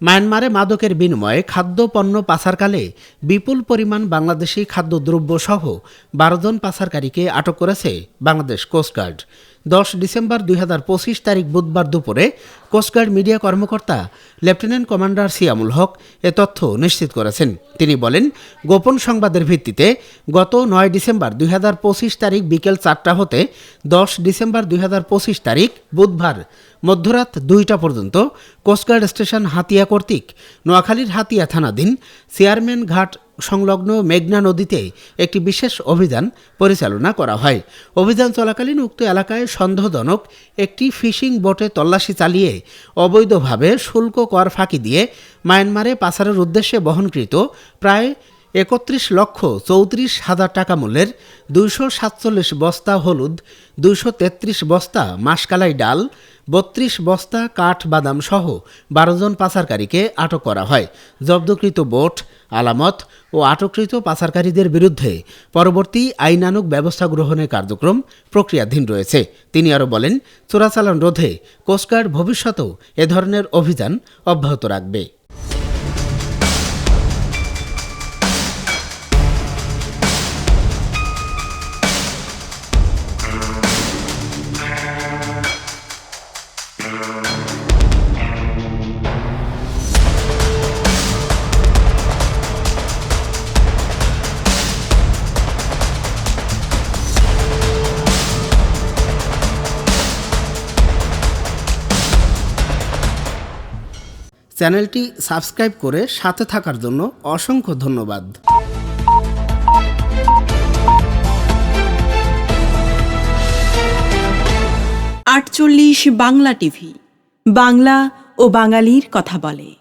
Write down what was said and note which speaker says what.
Speaker 1: মায়ানমারে মাদকের বিনিময়ে খাদ্য, পণ্য পাচারকালে বিপুল পরিমাণ বাংলাদেশি খাদ্যদ্রব্য সহ বারো জন পাচারকারীকে আটক করেছে বাংলাদেশ কোস্টগার্ড। দশ ডিসেম্বর দুই হাজার পঁচিশ তারিখ বুধবার দুপুরে কোস্টগার্ড মিডিয়া কর্মকর্তা লেফটেন্যান্ট কমান্ডার সিয়ামুল হক এ তথ্য নিশ্চিত করেছেন। তিনি বলেন, গোপন সংবাদের ভিত্তিতে গত নয় ডিসেম্বর দুই হাজার পঁচিশ তারিখ বিকেল চারটা হতে দশ ডিসেম্বর দুই হাজার পঁচিশ তারিখ বুধবার মধ্যরাত দুইটা পর্যন্ত কোস্টগার্ড স্টেশন হাতিয়া কর্তৃক নোয়াখালীর হাতিয়া থানাধীন চেয়ারম্যান ঘাট সংলগ্ন মেঘনা নদীতে একটি বিশেষ অভিযান পরিচালনা করা হয়। অভিযান চলাকালীন উক্ত এলাকায় সন্দেহজনক একটি ফিশিং বোটে তল্লাশি চালিয়ে অবৈধভাবে শুল্ক কর ফাঁকি দিয়ে মায়ানমারে পাচারের উদ্দেশ্যে বহনকৃত প্রায় একত্রিশ লক্ষ চৌত্রিশ হাজার টাকা মূল্যের দুইশো সাতচল্লিশ বস্তা হলুদ, দুইশো তেত্রিশ বস্তা মাসকালাই ডাল বত্রিশ বস্তা কাঠ বাদাম সহ বারো জন পাচারকারীকে আটক করা হয়। জব্দকৃত বোট, আলামত ও আটককৃত পাচারকারীদের বিরুদ্ধে পরবর্তী আইনানুক ব্যবস্থা গ্রহণের কার্যক্রম প্রক্রিয়াধীন রয়েছে। তিনি আরও বলেন, চোরাচালান রোধে কোস্টগার্ড ভবিষ্যতেও এ ধরনের অভিযান অব্যাহত রাখবে। চ্যানেলটি সাবস্ক্রাইব করে সাথে থাকার জন্য অসংখ্য ধন্যবাদ।
Speaker 2: আটচল্লিশ বাংলা টিভি বাংলা ও বাঙালির কথা বলে।